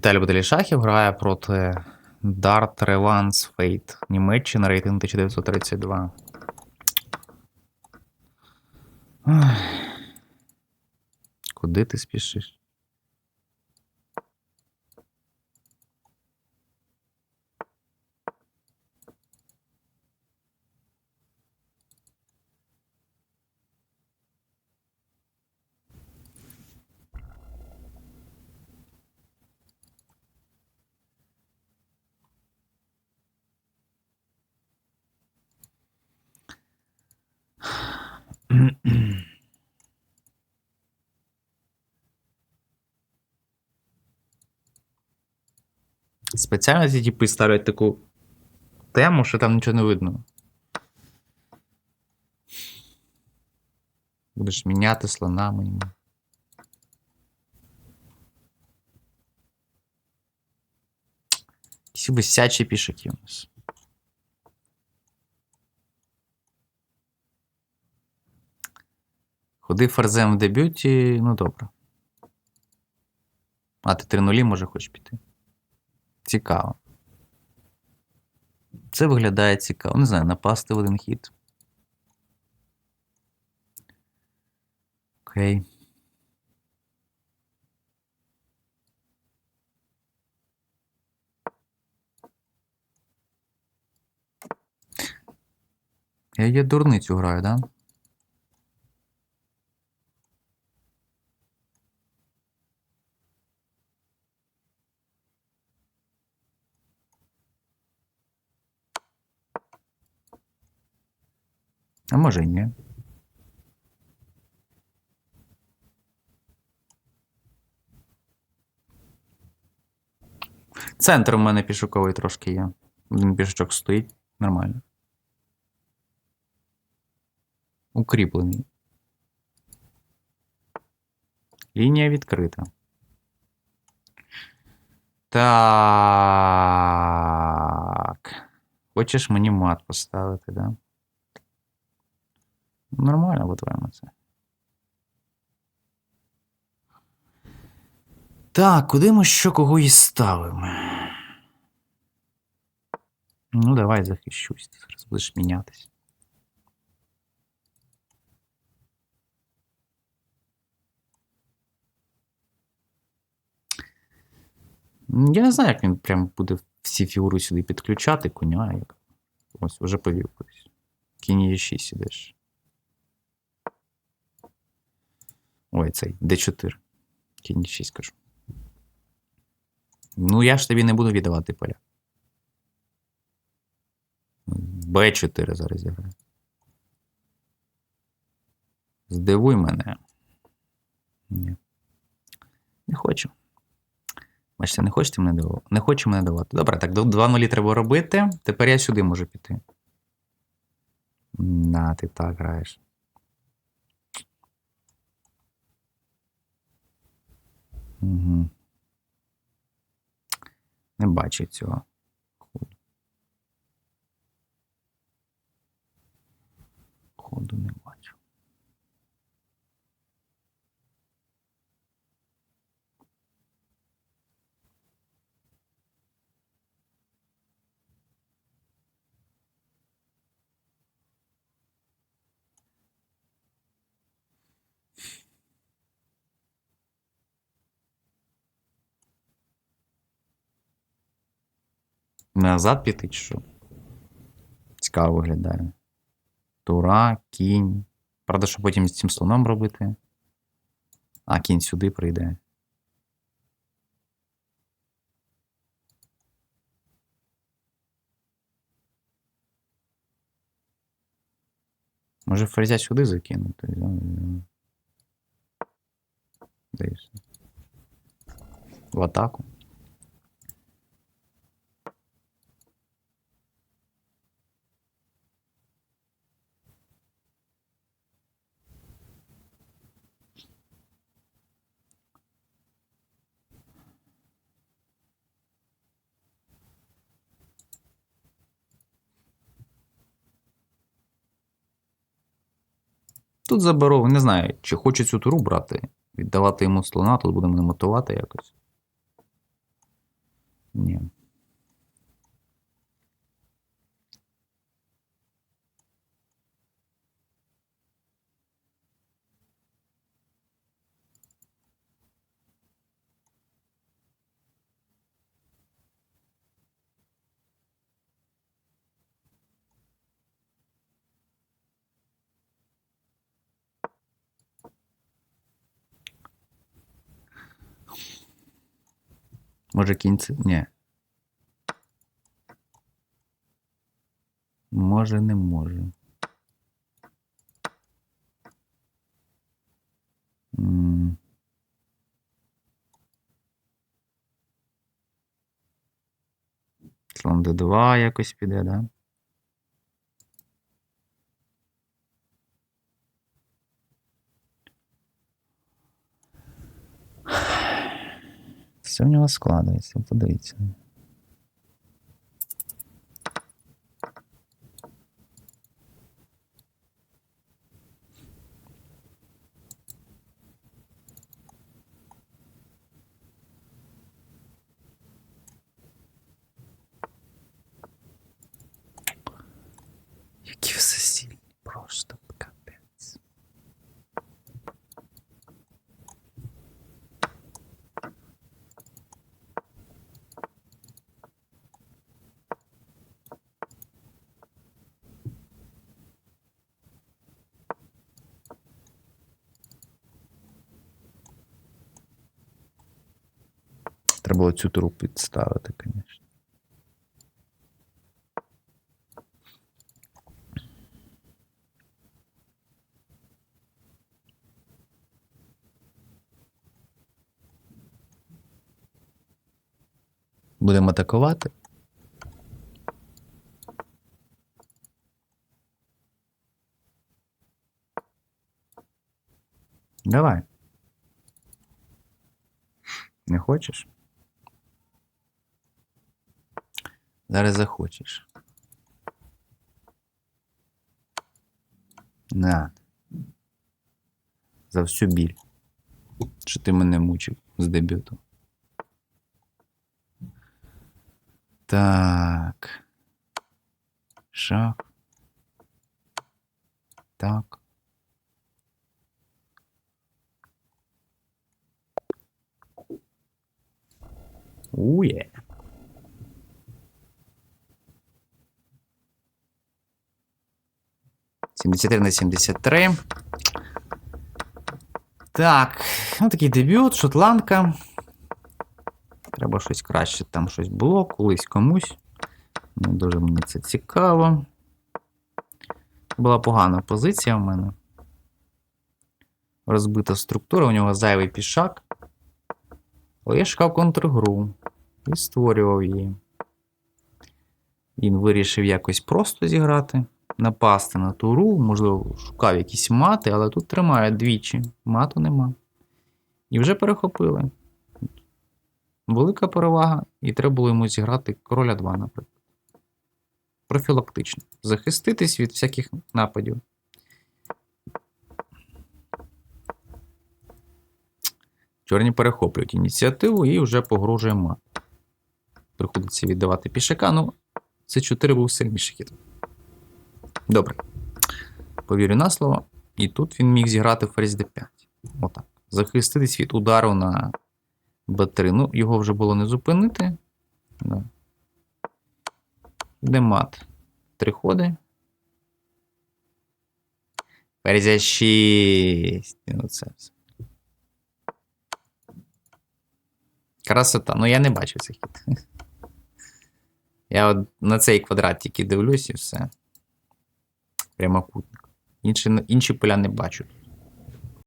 Віталій Баталій Шахів грає проти Dart Revans Fate. Німеччина, рейтинг 1932. Куди ти спішиш? Спеціально ці типи ставлять таку тему, що там нічого не видно. Будеш міняти слонами. йому. Якісь висячі пішаки у нас. Ходи ферзем в дебюті, ну добре. А ти 3 нулі може хочеш піти. Цікаво. Це виглядає цікаво. Не знаю, напасти в один хід. Окей. Я є дурницю граю, да? А може і ні. Центр у мене пішоковий трошки є. Один пішочок стоїть. Нормально. Укріплений. Лінія відкрита. Так. Хочеш мені мат поставити, да? Нормально, по-твоєму, це. Так, куди ми що кого і ставимо? Ну, давай захищусь. Ти зараз будеш мінятись. Я не знаю, як він прям буде всі фігури сюди підключати, коня. Як... Ось, вже повів кудись. Кінь є 6 ідеш. Ой, цей D4. Кінь 6 кажу. Ну, я ж тобі не буду віддавати поля. Б4 зараз зіграю. Здивуй мене. Ні. Не хочу. Бачите, не хочете мене давати? Не хочу мене давати. Добре, так, 2 нулі треба робити. Тепер я сюди можу піти. На, ти так граєш. Угу. Не бачу цього. Ходу. Ходу не бачу. Назад піти чи що? Цікаво виглядає. Тура, кінь. Правда, що потім з цим слоном робити. А, кінь сюди прийде. Може ферзя сюди закинути? Дивись. В атаку. Тут заберу, не знаю, чи хочу цю туру брати, віддавати йому слона, тут будемо не мотувати якось. Ні. Може кінці. Ні. Може, не може. М. Слон Д2 якось піде, да? Все в нього складається, подивіться. Які все було цю туру підставити, звісно. Будемо атакувати. Давай. Не хочеш? Зараз захочеш. На. За всю біль. Що ти мене мучив з дебюту Так. Шах. Так. Ує. Oh, yeah. 74 на 73. Так, ну такий дебют, шотландка. Треба щось краще там щось було, колись комусь. Не дуже мені це цікаво. Була погана позиція в мене. Розбита структура, у нього зайвий пішак. Але я шукав контргру і створював її. Він вирішив якось просто зіграти напасти на туру, можливо, шукав якісь мати, але тут тримає двічі. Мату нема. І вже перехопили. Велика перевага, і треба було йому зіграти короля 2, наприклад. Профілактично. Захиститись від всяких нападів. Чорні перехоплюють ініціативу і вже погрожує мат. Приходиться віддавати пішака. Ну, це 4 був сильніший хід. Добре. Повірю на слово. І тут він міг зіграти ферзь d5. Отак. Захиститись від удару на b3. Ну, його вже було не зупинити. Да. Де мат? Три ходи. Ферзя 6. Ну, це все. Красота. Ну, я не бачу цих хід. Я от на цей квадрат тільки дивлюсь і все. Прямокутник. Інші, інші поля не бачу.